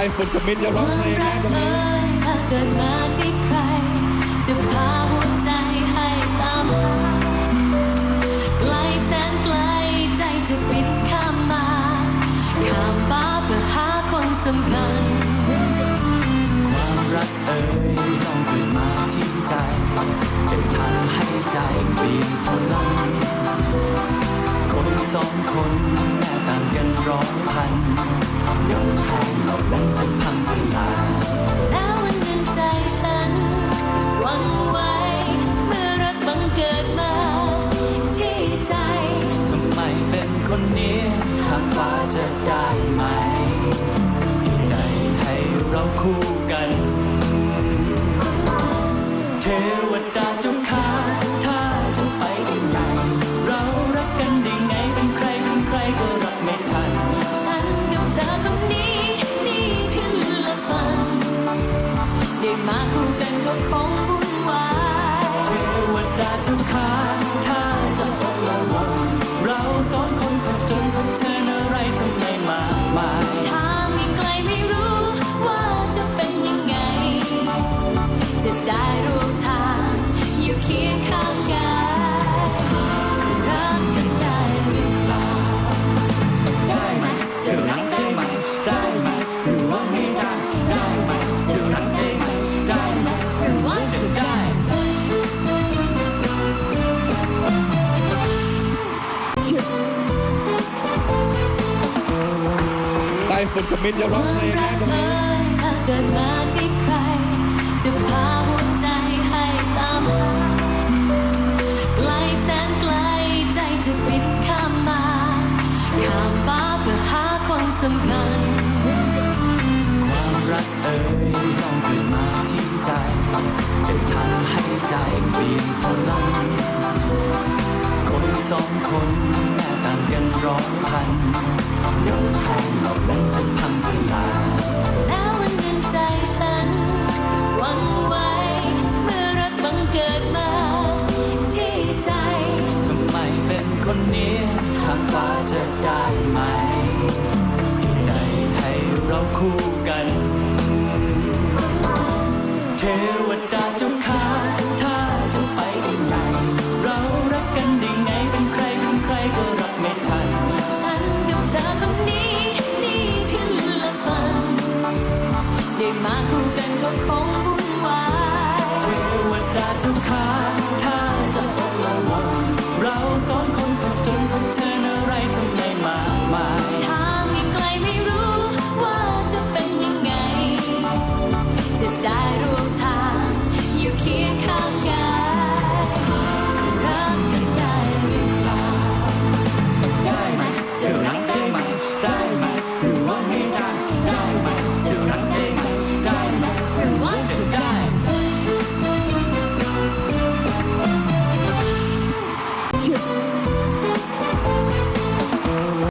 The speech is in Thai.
ายฝนกับมินจะร้องเพลงนะตรงนี้ถ้าเกิดมาที่ใคร จะพาหัวใจให้ตามหาไกลแสนไกลใจจะบินข้ามมา ข้ามฟ้าเพื่อหาคนสำคัญ ความรักเอ่ยต้องเกิดมาที่ใจ จะทำให้ใจเปลี่ยนพลังคนสองคนแม้ต่างกันร้อยพันยอ ฟ้าจะได้ไหมได้ให้เราคู่กัน เทวดาเจ้าขาถ้าจะไปที่ไหนเรารักกันได้ไงเป็นใครเป็นใครก็รับไม่ทัน ฉันกับเธอคนนี้ นี่คือละฝันได้มาคู่กันก็คงวุ่นวายเทวดาเจ้าขา ฝนกับมินจะร้องเพลงนะตรงนี้ถ้าเกิดมาที่ใคร จะพาหัวใจให้ตามหาไกลแสนไกลใจจะบินข้ามมาข้ามฟ้าเพื่อหาคนสำคัญ ความรักเอ่ยต้องเกิดมาที่ใจ จะทำให้ใจเปลี่ยนพลัง สองคนแม้ต่างกันร้อยพันยอมแพ้เหล่านั้นจะพังสลายแล้ววันหนึ่งใจฉันหวั่นไหวเมื่อรักบังเกิดมา ที่ใจทำไมเป็นคนนี้ทางฟ้าจะได้ไหมได้ให้เราคู่กัน เทวดาเจ้าขา Честно.